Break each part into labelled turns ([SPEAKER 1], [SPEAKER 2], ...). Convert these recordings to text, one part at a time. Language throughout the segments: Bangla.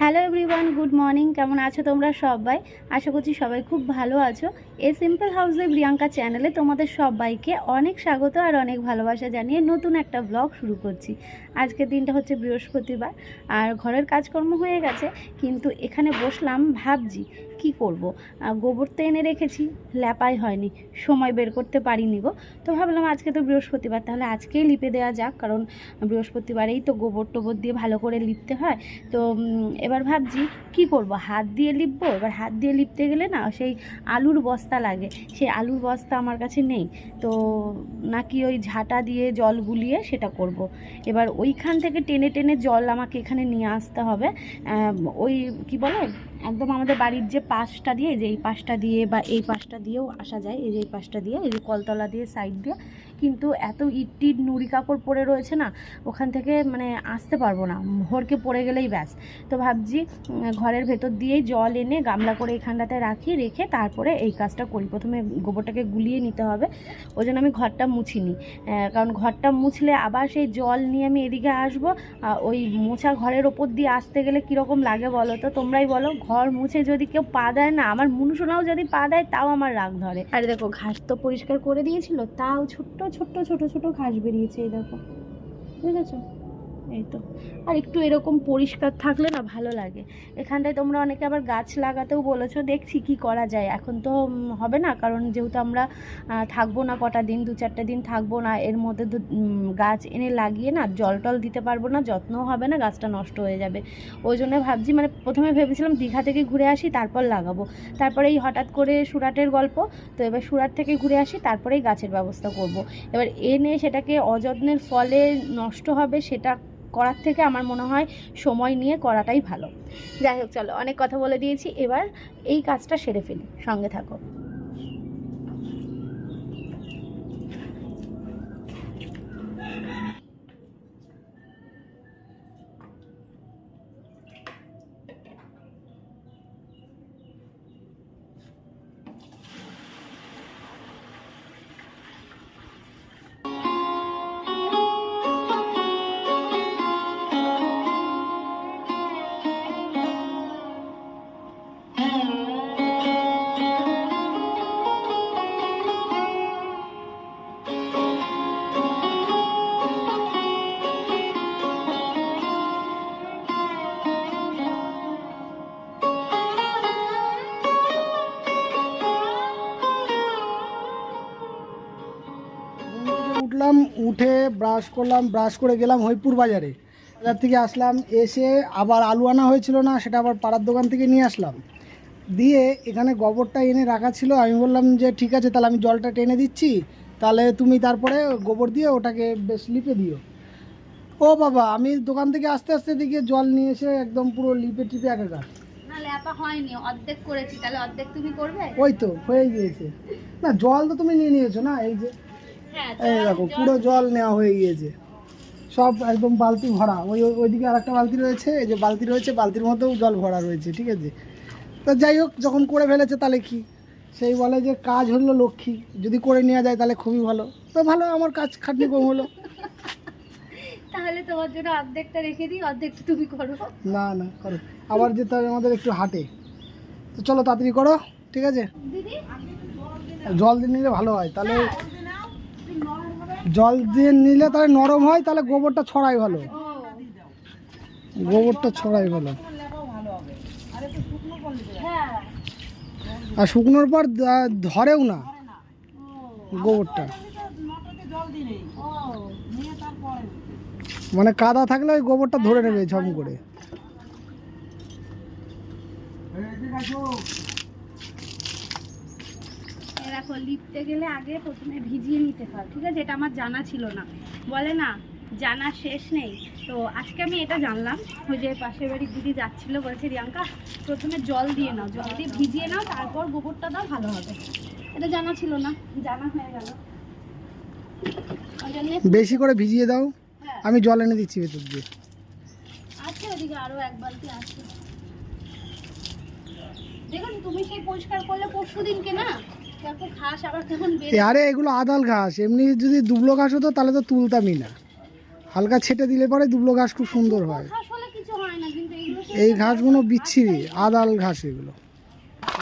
[SPEAKER 1] Hello everyone, good morning. কেমন আছো তোমরা সবাই? আশা করছি সবাই খুব ভালো আছো। এ সিম্পল হাউসে প্রিয়াঙ্কা চ্যানেলে তোমাদের সবাইকে অনেক স্বাগত আর অনেক ভালোবাসা জানিয়ে নতুন একটা ব্লগ শুরু করছি। আজকের দিনটা হচ্ছে বৃহস্পতিবার, আর ঘরের কাজকর্ম হয়ে গেছে, কিন্তু এখানে বসলাম ভাবছি কি করব? গোবর তো এনে রেখেছি, ল্যাপাই হয়নি, সময় বের করতে পারিনি গো। তো ভাবলাম আজকে তো বৃহস্পতিবার, তাহলে আজকেই লিপে দেওয়া যাক, কারণ বৃহস্পতিবারেই তো গোবর টোবর দিয়ে ভালো করে লিপতে হয়। তো এবার ভাবছি কি করব? হাত দিয়ে লিপবো? এবার হাত দিয়ে লিপতে গেলে না, সেই আলুর বস্তা লাগে, সেই আলুর বস্তা আমার কাছে নেই। তো, নাকি ওই ঝাঁটা দিয়ে জল গুলিয়ে সেটা করব। এবার ওইখান থেকে টেনে টেনে জল আমাকে এখানে নিয়ে আসতে হবে। ওই, কি বলে? একদম আমাদের বাড়ির যে পাশটা দিয়ে যে এই পাশটা দিয়ে বা এই পাশটা দিয়েও আসা যায়, এই যে এই পাশটা দিয়ে, এই যে কলতলা দিয়ে সাইড দিয়ে কিন্তু এত ইট টিট নুড়ি কাপড় পরে রয়েছে না, ওখান থেকে মানে আসতে পারব না, ভোরকে পড়ে গেলেই ব্যাস। তো ভাবছি ঘরের ভেতর দিয়েই জল এনে গামলা করে এখানটাতে রাখি, রেখে তারপরে এই কাজটা করি। প্রথমে গোবরটাকে গুলিয়ে নিতে হবে, ওই জন্য আমি ঘরটা মুছিনি। কারণ ঘরটা মুছলে আবার সেই জল নিয়ে আমি এদিকে আসব ওই মোছা ঘরের ওপর দিয়ে আসতে গেলে কীরকম লাগে বলো তো? তোমরাই বলো, ঘর মুছে যদি কেউ পা দেয় না, আমার মুনুসোনাও যদি পা দেয়, তাও আমার রাগ ধরে। আর দেখো ঘাস তো পরিষ্কার করে দিয়েছিল, তাও ছোট্ট ছোট্ট ছোট ছোট ঘাস বেরিয়েছে এই দেখো। বুঝেছ? এই তো আর একটু এরকম পরিষ্কার থাকলে না ভালো লাগে। এখানটায় তোমরা অনেকে আবার গাছ লাগাতেও বলেছ, দেখছি কি করা যায়। এখন তো হবে না, কারণ যেহেতু আমরা থাকব না কটা দিন, দু চারটে দিন থাকব না, এর মধ্যে গাছ এনে লাগিয়ে না জল টল দিতে পারব না, যত্নও হবে না, গাছটা নষ্ট হয়ে যাবে। ওই জন্য ভাবছি মানে প্রথমে ভেবেছিলাম দীঘা থেকে ঘুরে আসি, তারপর লাগাবো। তারপরে এই হঠাৎ করে সুরাটের গল্প, তো এবার সুরাট থেকে ঘুরে আসি তারপরেই গাছের ব্যবস্থা করব। এবার এনে সেটাকে অযত্নের ফলে নষ্ট হবে, সেটা করার থেকে আমার মনে হয় সময় নিয়ে করাটাই ভালো। যাই হোক, চলো অনেক কথা বলে দিয়েছি। এবার এই কাজটা সেরে ফেলি। সঙ্গে থাকো।
[SPEAKER 2] ব্রাশ করলাম ব্রাশ করে গেলাম হইপুর বাজারে। বাজার থেকে আসলাম এসে আবার আলু আনা হয়েছিল না সেটা আবার পাড়ার দোকান থেকে নিয়ে আসলাম। দিয়ে এখানে গোবরটা এনে রাখা ছিল আমি বললাম যে ঠিক আছে তাহলে আমি জলটা টেনে দিচ্ছি তাহলে তুমি তারপরে গোবর দিয়ে ওটাকে বেশ লিপে দিও। ও বাবা আমি দোকান থেকে আস্তে আস্তে দিকে জল নিয়ে এসে একদম পুরো লিপে টিপে একাকার
[SPEAKER 1] না ল্যাপা হয়নি অর্ধেক করেছি তাহলে অর্ধেক তুমি করবে?
[SPEAKER 2] ওই তো হয়ে গিয়েছে। না জল তো তুমি নিয়ে নিয়েছো না এই যে এই দেখো পুরো জল নেওয়া হয়ে গিয়েছে। সব একদম বালতি ভরা। ওই ওই- ওইদিকে আর একটা বালতি রয়েছে এই যে বালতি রয়েছে বালতির মধ্যেও জল ভরা রয়েছে ঠিক আছে? তো যাই হোক যখন করে ফেলেছে তাহলে কি? সেই বলে যে কাজ হলো লক্ষ্মী যদি করে নেওয়া যায় তাহলে খুবই ভালো। তো ভালো আমার কাজ খাটনি কম হলো।
[SPEAKER 1] তাহলে তোমার জন্য অর্ধেকটা রেখে দিই অর্ধেকটা তুমি করো।
[SPEAKER 2] না না করো। আবার যেতে হবে আমাদের একটু হাটে। তো চলো তাড়াতাড়ি করো ঠিক আছে? জল দিয়ে নিলে ভালো হয়। তাহলে জল দিয়ে নিলে তাহলে নরম হয়, তাহলে গোবরটা ছড়াই ভালো। গোবরটা ছড়াই ভালো। আর শুকনোর পর ধরেও না গোবরটা। মানে কাদা থাকলে ওই গোবরটা ধরে নেবে ঝম করে।
[SPEAKER 1] দেখো লিপতে গেলে আগে প্রথমে ভিজিয়ে নিতে হয় ঠিক আছে? এটা আমার জানা ছিল না। বলে না জানা শেষ নেই। তো আজকে আমি এটা জানলাম ওই যে পাশের বাড়ির দিদি যাচ্ছিল বলছে রিয়াঙ্কা প্রথমে জল দিয়ে নাও জল দিয়ে ভিজিয়ে নাও তারপর গোবরটা দাও ভালো হবে। এটা জানা ছিল না জানা হয়ে গেল।
[SPEAKER 2] বেশি করে ভিজিয়ে দাও
[SPEAKER 1] হ্যাঁ।
[SPEAKER 2] আমি জল এনে দিচ্ছি ভেতর দিয়ে।
[SPEAKER 1] আছে ওদিকে আরও এক বালতি আছে। দেখুন তুমি সেই পরিষ্কার করলে পরশু দিনকে না
[SPEAKER 2] আরে এগুলো আদাল ঘাস। এমনি যদি দুবলো ঘাস হতো তাহলে তো তুলতামই না। হালকা ছেটে দিলে পরে দুবলো ঘাস খুব সুন্দর হয়। এই ঘাসগুলো বিচ্ছিরি আদাল ঘাস এগুলো।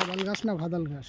[SPEAKER 2] আদাল ঘাস না ভাদাল ঘাস?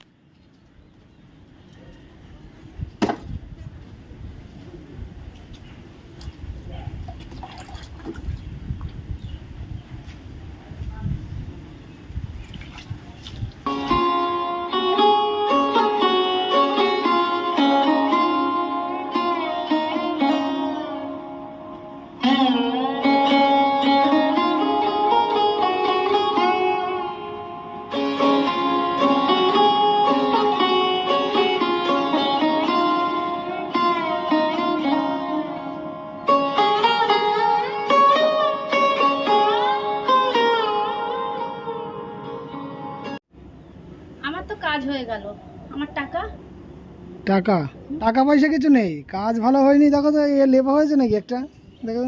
[SPEAKER 3] টাকা?
[SPEAKER 2] টাকা পয়সা কিছু নেই। কাজ ভালো হয়নি দেখো তো এ লেপা হয়েছে নাকি একটা? দেখো।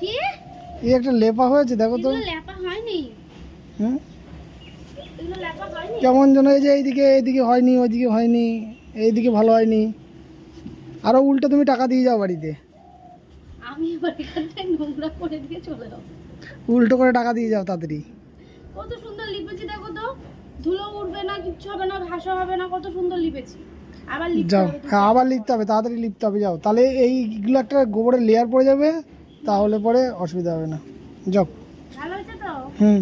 [SPEAKER 3] কি?
[SPEAKER 2] এই একটা লেপা হয়েছে দেখো তো।
[SPEAKER 3] ল্যাপা হয়নি।
[SPEAKER 2] হুম? কেমন যেন এই যে এইদিকে এইদিকে হয়নি ওইদিকে হয়নি এইদিকে ভালো হয়নি। আরও উল্টো তুমি টাকা দিয়ে যাও বাড়িতে।
[SPEAKER 3] আমি নোংরা করে দিয়ে চলে যাব।
[SPEAKER 2] উল্টো করে টাকা দিয়ে যাও তাড়াতাড়ি।
[SPEAKER 3] কত সুন্দর লিপেছি দেখো তো। ধুলো উঠবে না কিচ্ছু হবে না ভাসা হবে না কত সুন্দর লিপেছি।
[SPEAKER 2] যাও হ্যাঁ আবার লিখতে হবে তাড়াতাড়ি লিখতে হবে যাও। তাহলে এইগুলো একটা গোবরের লেয়ার পড়ে যাবে তাহলে পরে অসুবিধা হবে না। যাও। হুম।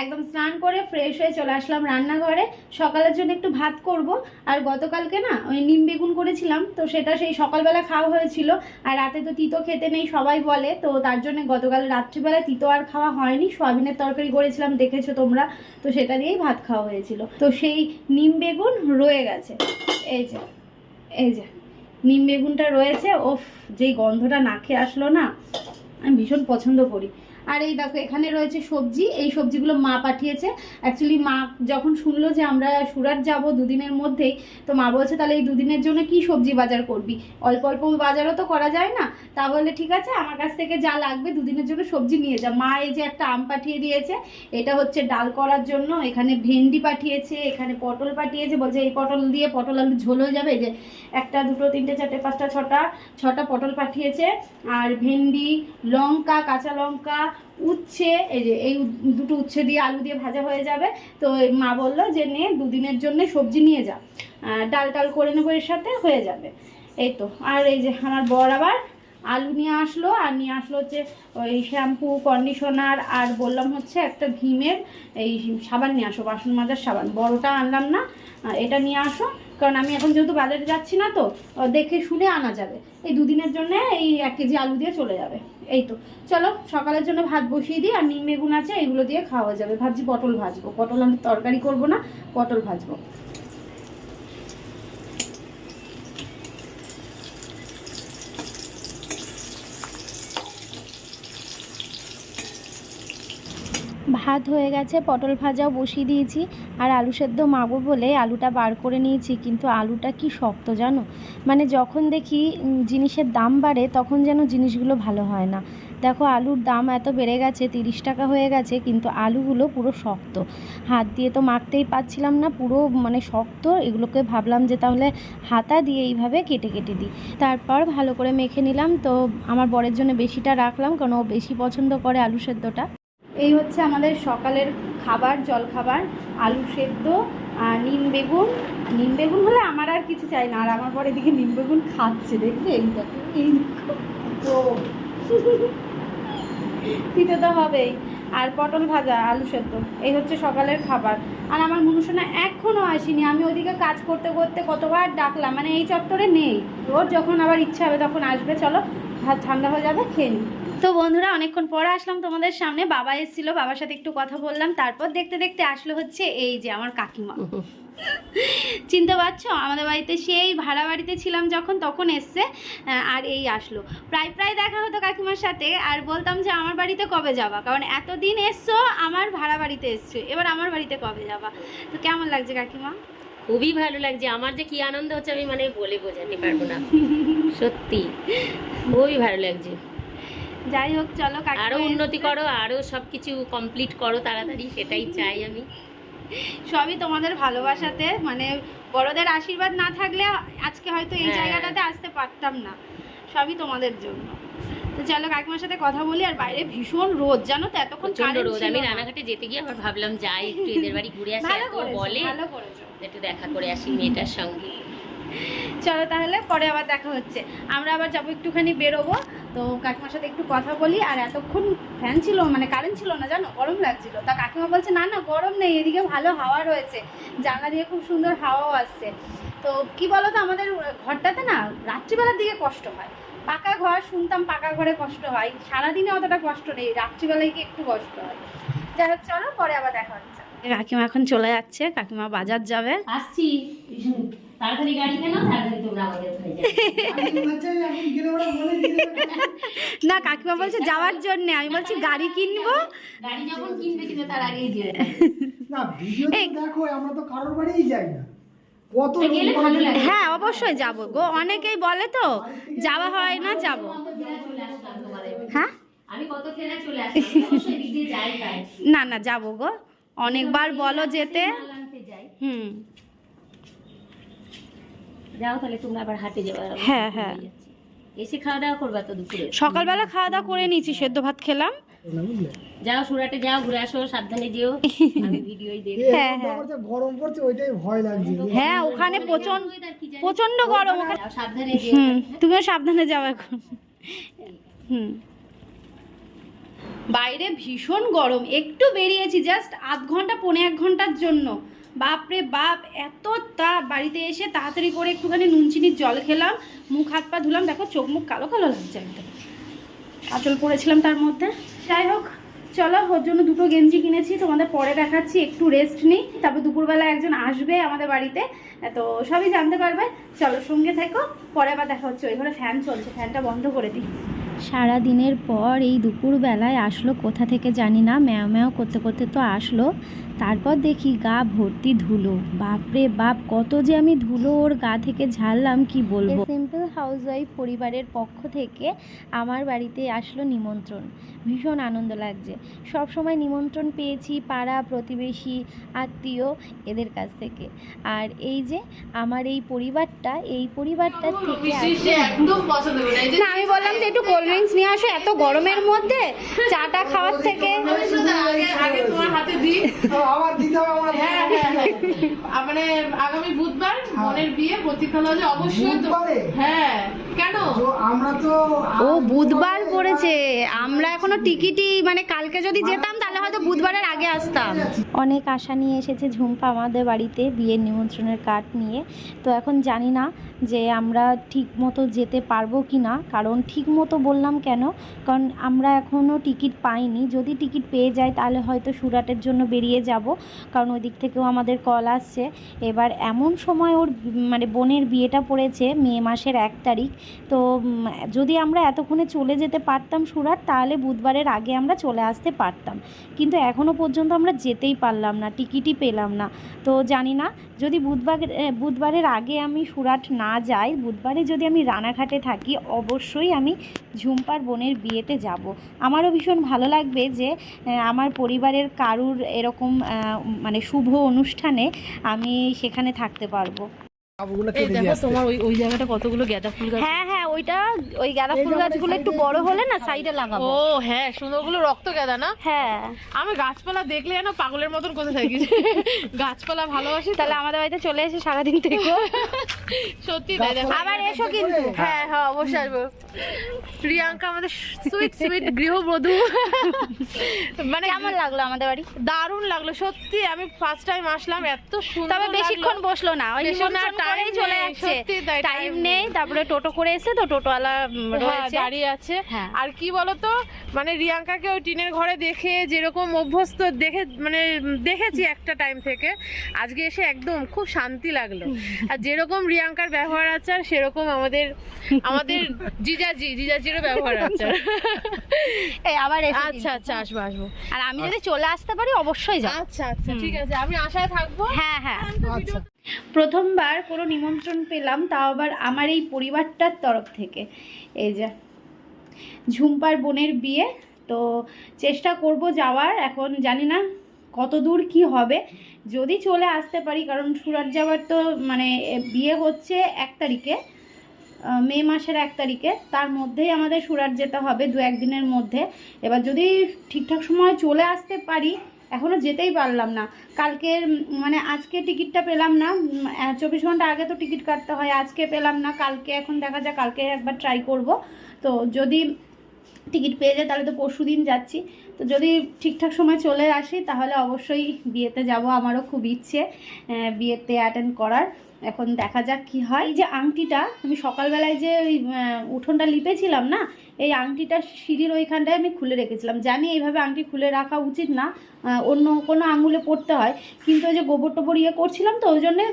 [SPEAKER 3] একদম স্নান করে ফ্রেশ হয়ে চলে আসলাম রান্নাঘরে। সকালের জন্য একটু ভাত করব। আর গতকালকে না ওই নিম বেগুন করেছিলাম, তো সেটা সেই সকালবেলা খাওয়া হয়েছিল। আর রাতে তো তিতো খেতে নেই সবাই বলে, তো তার জন্য গতকাল রাত্রিবেলা তিতো আর খাওয়া হয়নি। সোয়াবিনের তরকারি করেছিলাম, দেখেছ তোমরা? তো সেটা দিয়েই ভাত খাওয়া হয়েছিল। তো সেই নিম বেগুন রয়ে গেছে। এই যে এই যে, নিম বেগুনটা রয়েছে। ওফ, যেই গন্ধটা নাকে আসলো না, আমি ভীষণ পছন্দ করি। আর এই দেখো, এখানে রয়েছে সবজি। এই সবজিগুলো মা পাঠিয়েছে। অ্যাকচুয়ালি মা যখন শুনলো যে আমরা সুরাট যাব দুদিনের মধ্যেই, তো মা বলছে, তাহলে এই দুদিনের জন্য কি সবজি বাজার করবি? অল্প অল্প বাজারও তো করা যায় না। তা বললে ঠিক আছে, আমার কাছ থেকে যা লাগবে, দুদিনের জন্য সবজি নিয়ে যা। মা এই যে একটা আম পাঠিয়ে দিয়েছে, এটা হচ্ছে ডাল করার জন্য। এখানে ভেন্ডি পাঠিয়েছে, এখানে পটল পাঠিয়েছে। বলছে, এই পটল দিয়ে পটল আলু ঝোল হয়ে যাবে? এই যে একটা, দুটো, তিনটে, চারটে, পাঁচটা, ছটা ছটা পটল পাঠিয়েছে। আর ভেন্ডি, লঙ্কা, কাঁচা লঙ্কা উচ্ছে, এই যে এই দুটো উচ্ছে দিয়ে আলু দিয়ে ভাজা হয়ে যাবে। তো মা বলল যে, নে, দুদিনের জন্য সবজি নিয়ে যা। ডাল টাল করে নেব এর সাথে, হয়ে যাবে। এই তো, আর এই যে আমার বর আবার আলু নিয়ে আসলো, আর নিয়ে আসলো হচ্ছে ওই শ্যাম্পু কন্ডিশনার আর বললাম হচ্ছে একটা ভীমের এই সাবান নিয়ে আসো, বাসন মাজার সাবান। বড়টা আনলাম না এটা নিয়ে আসো, কারণ আমি এখন যেহেতু বাজারে যাচ্ছি না তো দেখে শুনে আনা যাবে। এই দুদিনের জন্য এই এক কেজি আলু দিয়ে চলে যাবে। এই তো। চলো, সকালের জন্য ভাত বসিয়ে দিই, আর নিম বেগুন আছে, এগুলো দিয়ে খাওয়া যাবে। ভাবছি পটল ভাজবো। পটল আমি তরকারি করব না, পটল ভাজবো। ভাত হয়ে গেছে, পটল ভাজাও বসিয়ে দিয়েছি। আর আলু সেদ্ধ মাগো বলে আলুটা বার করে নিয়েছি, কিন্তু আলুটা কি শক্ত জানো? মানে যখন দেখি জিনিসের দাম বাড়ে, তখন যেন জিনিসগুলো ভালো হয় না। দেখো আলুর দাম এত বেড়ে গেছে, তিরিশ টাকা হয়ে গেছে, কিন্তু আলুগুলো পুরো শক্ত। হাত দিয়ে তো মাখতেই পারছিলাম না, পুরো মানে শক্ত। এগুলোকে ভাবলাম যে তাহলে হাতা দিয়ে এইভাবে কেটে কেটে দিই। তারপর ভালো করে মেখে নিলাম। তো আমার বরের জন্য বেশিটা রাখলাম কারণ ও বেশি পছন্দ করে আলু সেদ্ধটা। এই হচ্ছে আমাদের সকালের খাবার জল খাবার আলু সেদ্ধ, আর নিম বেগুন। নিম বেগুন হলে আমার আর কিছু চাই না, আর আমার পরে এদিকে নিম বেগুন খাচ্ছে, দেখবে? এই এই দেখো তো হবেই। আর পটল ভাজা, আলু সেদ্ধ, এই হচ্ছে সকালের খাবার। আর আমার মনুষনা এখনও আসেনি, আমি ওদিকে কাজ করতে করতে কতবার ডাকলাম মানে এই চত্বরে নেই। ওর যখন আবার ইচ্ছা হবে তখন আসবে, চলো ঠান্ডা হয়ে যাবে, খেয়ে নিই। তো বন্ধুরা অনেকক্ষণ পরে আসলাম তোমাদের সামনে। বাবা এসেছিল বাবার সাথে একটু কথা বললাম। তারপর দেখতে দেখতে আসলো হচ্ছে এই যে আমার কাকিমা। চিনতে পারছ? আমাদের বাড়িতে সেই ভাড়া বাড়িতে ছিলাম যখন তখন এসছে আর এই আসলো। প্রায় প্রায় দেখা হতো কাকিমার সাথে আর বলতাম যে আমার বাড়িতে কবে যাবা? কারণ এতদিন এসছো আমার ভাড়া বাড়িতে এসছো। এবার আমার বাড়িতে কবে যাবা? তো কেমন লাগছে কাকিমা?
[SPEAKER 4] খুবই ভালো লাগছে। আমার যে কি আনন্দ হচ্ছে আমি মানে বলে বোঝাতে পারব না। সত্যি খুবই ভালো লাগছে।
[SPEAKER 3] যাই হোক চলো কাকিমা আরও
[SPEAKER 4] উন্নতি করো আরও সবকিছু কমপ্লিট করো তাড়াতাড়ি সেটাই চাই আমি।
[SPEAKER 3] সবই তোমাদের ভালোবাসাতে মানে বড়দের আশীর্বাদ না থাকলে আজকে হয়তো এই
[SPEAKER 4] হ্যাঁ।
[SPEAKER 3] জায়গাটাতে আসতে পারতাম না। সবই তোমাদের জন্য। তো চলো কাকিমার সাথে কথা বলি আর বাইরে ভীষণ রোদ জানো তো? এতক্ষণ
[SPEAKER 4] রোদ। আমি। রানাঘাটে যেতে গিয়ে আবার ভাবলাম যাই একটু এদের বাড়ি ঘুরে আসি বলে।
[SPEAKER 3] ভালো করেছ।
[SPEAKER 4] একটু দেখা করে আসি মেয়েটার সঙ্গে।
[SPEAKER 3] চলো তাহলে পরে আবার দেখা হচ্ছে। আমরা আবার যাব একটুখানি বেরোবো। তো কাকিমার সাথে একটু কথা বলি আর এতক্ষণ ফ্যান ছিল মানে কারেন্ট ছিল না জানো? গরম লাগছিল। তা কাকিমা বলছে না না গরম নেই এদিকে ভালো হাওয়া রয়েছে। জানলা দিয়ে খুব সুন্দর হাওয়াও আসছে। তো কি বলো তো আমাদের ঘরটাতে না রাত্রিবেলার দিকে কষ্ট হয়। পাকা ঘর শুনতাম পাকা ঘরে কষ্ট হয়। সারাদিনে অতটা কষ্ট নেই রাত্রিবেলায় কি একটু কষ্ট হয়? যাই হোক চলো পরে আবার দেখা হচ্ছে। কাকিমা এখন চলে যাচ্ছে কাকিমা বাজার যাবে।
[SPEAKER 4] আসছি। তাড়াতাড়ি গাড়ি কেন তাড়াতাড়ি তোমরা আমাদের
[SPEAKER 2] দেবে।
[SPEAKER 3] না কাকিমা বলছে যাওয়ার জন্য। আমি বলছি গাড়ি কিনবো।
[SPEAKER 4] গাড়ি যখন কিনবে তার আগেই যে
[SPEAKER 2] না ভিডিও
[SPEAKER 3] এই-
[SPEAKER 2] দেখো আমরা তো কারোর বাড়িই যাই না।
[SPEAKER 3] হ্যাঁ অবশ্যই যাব গো। অনেকেই বলে তো যাওয়া হয় না যাব। হ্যাঁ?
[SPEAKER 4] আমি কত ফেরা চলে আসলাম আমি অবশ্যই দিক দিয়ে যাই তাই।
[SPEAKER 3] না না যাব গো। অনেকবার বলো যেতে।
[SPEAKER 4] মাল আনতে যাই।
[SPEAKER 3] হুম।
[SPEAKER 4] যাও তাহলে তোমরা আবার হাটে যাবে
[SPEAKER 3] হ্যাঁ, হ্যাঁ।
[SPEAKER 4] এসে খাওয়া দাওয়া করবা তো দুপুরে?
[SPEAKER 3] সকালবেলা খাওয়া দাওয়া করে নিয়েছি সেদ্ধ ভাত খেলাম।
[SPEAKER 4] যাও সুরাটে যাও ঘুরে আসো সাবধানে যেও। আমি ভিডিওই দেখি।
[SPEAKER 3] হ্যাঁ, হ্যাঁ।
[SPEAKER 2] গরম পড়ছে ওইটাই ভয় লাগছে।
[SPEAKER 3] হ্যাঁ ওখানে প্রচণ্ড প্রচণ্ড গরম ওখানে।
[SPEAKER 4] সাবধানে যেও।
[SPEAKER 3] তুমিও সাবধানে যাও এখন। হুম। বাইরে ভীষণ গরম। একটু বেরিয়েছি জাস্ট আধ ঘণ্টা পৌনে এক ঘণ্টার জন্য। বাপরে বাপ, এত তাপ বাড়িতে এসে তাড়াতাড়ি করে একটুখানি নুন চিনির জল খেলাম, মুখ হাত পা ধুলাম, দেখো চোখ মুখ কালো কালো লাগছে একদম। আঁচল পরেছিলাম তার মধ্যে। যাই হোক, চলো, ওর জন্য দুটো গেঞ্জি কিনেছি, তোমাদের পরে দেখাচ্ছি, একটু রেস্ট নিই। তারপর দুপুরবেলা একজন আসবে আমাদের বাড়িতে, তো সবই জানতে পারবে। চলো, সঙ্গে থেকো, পরে আবার দেখা হচ্ছে। ওই ঘরে ফ্যান চলছে ফ্যানটা বন্ধ করে দিই। সারা দিনের পর এই দুপুরবেলায় আসলো কোথা থেকে জানি না ম্যাও ম্যাও করতে করতে তো আসলো। তারপর দেখি গা ভর্তি ধুলো। বাপরে বাপ কত যে আমি ধুলো ওর গা থেকে ঝাড়লাম কি বলব? সিম্পল হাউসওয়াইফ পরিবারের পক্ষ থেকে আমার বাড়িতে আসলো নিমন্ত্রণ। ভীষণ আনন্দ লাগছে। সব সময় নিমন্ত্রণ পেয়েছি পাড়া প্রতিবেশী আত্মীয় এদের কাছ থেকে। আর এই যে আমার এই পরিবারটা এই পরিবারটার থেকে আমি বললাম যে একটু ড্রিঙ্কস নিয়ে আসো এত গরমের মধ্যে চাটা খাওয়ার থেকে।
[SPEAKER 2] আবার দিতে হবে আমরা
[SPEAKER 5] হ্যাঁ, হ্যাঁ মানে আগামী বুধবার মনের বিয়ে প্রতীক্ষা লজে অবশ্যই হ্যাঁ কেন?
[SPEAKER 2] আমরা তো
[SPEAKER 3] ও বুধবার পড়েছে। আমরা এখনও টিকিটই মানে কালকে যদি যেতাম তাহলে হয়তো বুধবারের আগে আসতাম। অনেক আশা নিয়ে এসেছে ঝুম্পা আমাদের বাড়িতে বিয়ের নিমন্ত্রণের কার্ড নিয়ে। তো এখন জানি না যে আমরা ঠিক মতো যেতে পারব কি না, কারণ ঠিক মতো বললাম কেন? কারণ আমরা এখনও টিকিট পাইনি। যদি টিকিট পেয়ে যাই তাহলে হয়তো সুরাটের জন্য বেরিয়ে যাব। কারণ ওই দিক থেকেও আমাদের কল আসছে। এবার এমন সময় ওর মানে বোনের বিয়েটা পড়েছে মে মাসের এক তারিখ। তো যদি আমরা এতক্ষণে চলে যেতে পারতাম সুরাট, তাহলে বুধবারের আগে আমরা চলে আসতে পারতাম। কিন্তু এখনও পর্যন্ত আমরা যেতেই পারলাম না, টিকিটই পেলাম না। তো জানি না, যদি বুধবার বুধবারের আগে আমি সুরাট না যাই, বুধবারে যদি আমি রানাঘাটে থাকি, অবশ্যই আমি ঝুম্পার বোনের বিয়েতে যাব। আমারও ভীষণ ভালো লাগবে যে আমার পরিবারের কারুর এরকম মানে শুভ অনুষ্ঠানে আমি সেখানে থাকতে পারব।
[SPEAKER 5] এই দেখো তোমার ওই ওই জায়গাটা কতগুলো গাঁদা ফুল গাছ?
[SPEAKER 3] হ্যাঁ হ্যাঁ ওইটা ওই গাঁদা ফুল গাছগুলো একটু বড় হলে না সাইডে লাগাবো।
[SPEAKER 5] ও হ্যাঁ সুন্দরগুলো রক্ত গাঁদা না?
[SPEAKER 3] হ্যাঁ।
[SPEAKER 5] আমি গাছপালা দেখলে যেন পাগলের মতন কোথায় থাকি। গাছপালা ভালোবাসি
[SPEAKER 3] তাহলে আমাদের বাড়িতে চলে এসে সারাদিন থেকে।
[SPEAKER 5] সত্যি তাই দেখো।
[SPEAKER 3] আবার এসো কিন্তু।
[SPEAKER 5] হ্যাঁ হ্যাঁ অবশ্যই আসব। প্রিয়াঙ্কা আমাদের সুইট সুইট গৃহবধূ। মানে
[SPEAKER 3] কেমন লাগল আমাদের বাড়ি?
[SPEAKER 5] দারুণ লাগল সত্যি আমি ফার্স্ট টাইম আসলাম এত সুন্দর
[SPEAKER 3] তবে বেশিক্ষণ বসল না ওই নিমন্ত্রণ করেই চলে যাচ্ছে টাইম নেই। তারপরে টোটো করে এসে তো টোটোওয়ালা
[SPEAKER 5] হ্যাঁ,
[SPEAKER 3] রয়েছে।
[SPEAKER 5] দাঁড়িয়ে আছে।
[SPEAKER 3] হ্যাঁ।
[SPEAKER 5] আর কি বলতো মানে রিয়াঙ্কাকে ওই টিনের ঘরে দেখে যেরকম অভ্যস্ত দেখে মানে দেখেছি একটা টাইম থেকে। আজকে এসে একদম খুব শান্তি লাগল। আর যেরকম রিয়াঙ্কার ব্যবহার আচার সেরকম আমাদের আমাদের জিজাজি জিজাজিরও ব্যবহার আচার।
[SPEAKER 3] এই আবার এসো
[SPEAKER 5] আচ্ছা আচ্ছা আসব আসব।
[SPEAKER 3] আর আমি যদি চলে আসতে পারি অবশ্যই যাব।
[SPEAKER 5] আচ্ছা আচ্ছা ঠিক আছে আমি আশায় থাকব।
[SPEAKER 3] হ্যাঁ হ্যাঁ।
[SPEAKER 2] আচ্ছা
[SPEAKER 3] প্রথমবার কোনো নিমন্ত্রণ পেলাম, তাও আবার আমার এই পরিবারটার তরফ থেকে। এই যে, ঝুম্পার বোনের বিয়ে, তো চেষ্টা করব যাওয়ার। এখন জানি না কত দূর কি হবে। যদি চলে আসতে পারি, কারণ সুরাট যাওয়ার তো মানে বিয়ে হচ্ছে এক তারিখে মে মাসের এক তারিখে। তার মধ্যেই আমাদের সুরাট যেতে হবে দু একদিনের মধ্যে। এবার যদি ঠিকঠাক সময় চলে আসতে পারি এখনও যেতেই পারলাম না। কালকের মানে আজকে টিকিটটা পেলাম না। চব্বিশ ঘণ্টা আগে তো টিকিট কাটতে হয়, আজকে পেলাম না। কালকে এখন দেখা যাক, কালকে একবার ট্রাই করব। তো যদি টিকিট পেয়ে যায়, তাহলে তো পরশু দিন যাচ্ছি। তো যদি ঠিকঠাক সময় চলে আসি, তাহলে অবশ্যই বিয়েতে যাব। আমারও খুব ইচ্ছে বিয়েতে অ্যাটেন্ড করার। এখন দেখা যাক কি হয়। এই যে আংটিটা, আমি সকালবেলায় যে ওই উঠোনটা লিপেছিলাম না, এই আংটিটা সিঁড়ির ওইখানটায় আমি খুলে রেখেছিলাম। জানি এইভাবে আংটি খুলে রাখা উচিত না অন্য কোনো আঙুলে পড়তে হয়। কিন্তু ওই যে গোবর টোবর ইয়ে করছিলাম তো, ওই জন্যে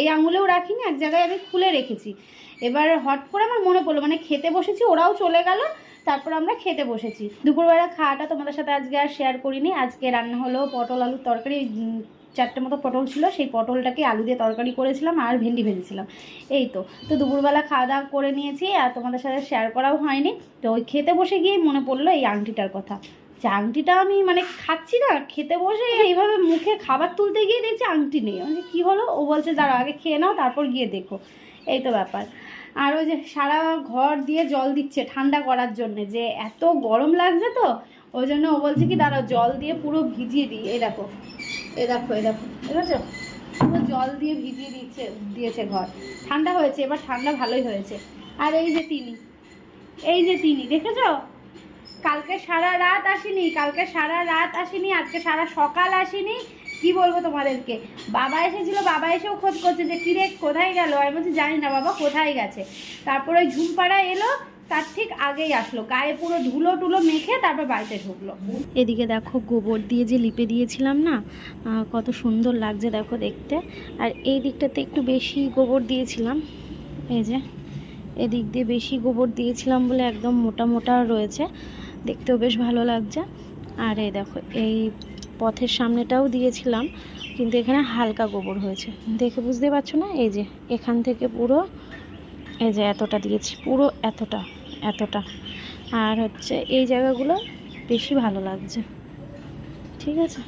[SPEAKER 3] এই আঙুলেও রাখিনি, এক জায়গায় আমি খুলে রেখেছি। এবার হট করে আমার মনে পড়ল মানে খেতে বসেছি, ওরাও চলে গেল, তারপর আমরা খেতে বসেছি। দুপুরবেলা খাওয়াটা তোমাদের সাথে আজকে আর শেয়ার করিনি, আজকে রান্না হলো পটল আলুর তরকারি চারটে মতো পটল ছিল, সেই পটলটাকে আলু দিয়ে তরকারি করেছিলাম আর ভেন্ডি ভেজেছিলাম। এই তো তো দুপুরবেলা খাওয়া দাওয়া করে নিয়েছি আর তোমাদের সাথে শেয়ার করাও হয়নি। তো ওই খেতে বসে গিয়ে মনে পড়ল এই আংটিটার কথা। যে আংটিটা আমি মানে খাচ্ছি না, খেতে বসে এইভাবে মুখে খাবার তুলতে গিয়ে দেখছি আংটি নেই। আমি কী হলো? ও বলছে দাঁড়াও আগে খেয়ে নাও, তারপর গিয়ে দেখো। এই তো ব্যাপার। আর ওই যে সারা ঘর দিয়ে জল দিচ্ছে ঠান্ডা করার জন্য, যে এত গরম লাগছে তো, ওই জন্য ও বলছে কি, দাঁড়াও, জল দিয়ে পুরো ভিজিয়ে দিই। এই দেখো এই দেখো এই দেখো। আছে পুরো জল দিয়ে ভিজিয়ে দিচ্ছে দিয়েছে ঘর। ঠান্ডা হয়েছে, এবার ঠান্ডা ভালোই হয়েছে। আর এই যে তিনি, এই যে তিনি, দেখেছ? কালকে সারা রাত আসেনি, কালকে সারা রাত আসেনি, আজকে সারা সকাল আসেনি। কি বলব তোমাদেরকে? বাবা এসেছিল, বাবা এসেও খোঁজ করছে যে, কিরে, কোথায় গেল? আমি বলছি, জানি না বাবা, কোথায় গেছে? তারপর ওই ঝুমপাড়া এলো তার ঠিক আগেই আসলো। গায়ে পুরো ধুলো টুলো মেখে তারপর বাড়িতে ঢুকলো। এদিকে দেখো গোবর দিয়ে যে লিপে দিয়েছিলাম না কত সুন্দর লাগছে দেখো দেখতে। আর এই দিকটাতে একটু বেশি গোবর দিয়েছিলাম। এই যে, এদিক দিয়ে বেশি গোবর দিয়েছিলাম বলে একদম মোটা মোটা রয়েছে। দেখতেও বেশ ভালো লাগছে। আর এই দেখো, এই পথের সামনেটাও দিয়েছিলাম, কিন্তু এখানে হালকা গোবর হয়েছে। দেখে বুঝতে পারছ না? এই যে, এখান থেকে পুরো এই যে এতটা দিয়েছি, পুরো এতটা এতটা। আর হচ্ছে এই জায়গাগুলো বেশি ভালো লাগছে। ঠিক আছে?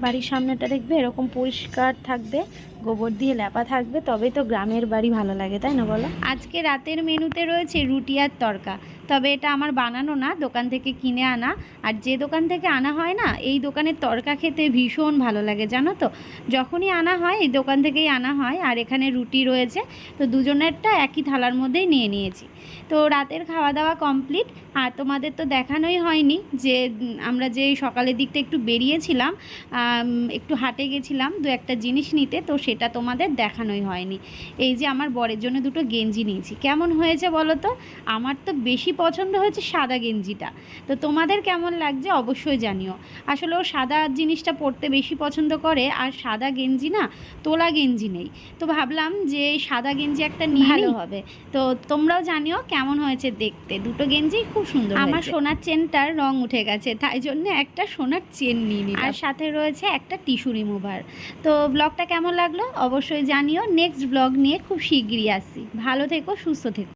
[SPEAKER 3] বাড়ির সামনেটা দেখবে, এরকম পরিষ্কার থাকবে, গোবর দিয়ে ল্যাপা থাকবে, তবেই তো গ্রামের বাড়ি ভালো লাগে, তাই না বলো? আজকে রাতের মেনুতে রয়েছে রুটি আর তরকা। তবে এটা আমার বানানো না, দোকান থেকে কিনে আনা। আর যে দোকান থেকে আনা হয় না, এই দোকানের তরকা খেতে ভীষণ ভালো লাগে, জানো তো? যখনই আনা হয়, এই দোকান থেকেই আনা হয়। আর এখানে রুটি রয়েছে, তো দুজনেরটা একই থালার মধ্যেই নিয়ে নিয়েছি। তো রাতের খাওয়া দাওয়া কমপ্লিট আর তোমাদের তো দেখানোই হয়নি যে আমরা যে সকালের দিকটা একটু বেরিয়েছিলাম একটু হাটে গেছিলাম দু একটা জিনিস নিতে তো সেটা তোমাদের দেখানোই হয়নি। এই যে আমার বরের জন্য দুটো গেঞ্জি নিয়েছি। কেমন হয়েছে বলো তো? আমার তো বেশি পছন্দ হয়েছে সাদা গেঞ্জিটা। তো তোমাদের কেমন লাগছে অবশ্যই জানিও। আসলে ও সাদা জিনিসটা পরতে বেশি পছন্দ করে আর সাদা গেঞ্জি না তোলা গেঞ্জি নেই। তো ভাবলাম যে এই সাদা গেঞ্জি একটা নিয়ে হবে। তো তোমরাও জানিও কেমন হয়েছে দেখতে? দুটো গেঞ্জি খুব সুন্দর আমার সোনার চেনটার রং উঠে গেছে তাই জন্য একটা সোনার চেন নিয়ে নিই আর সাথে রয়েছে একটা টিস্যু রিমুভার। তো ব্লগটা কেমন লাগল? অবশ্যই জানিও। নেক্সট ব্লগ নিয়ে খুব শিগগিরই আসি ভালো থেকো সুস্থ থেকো।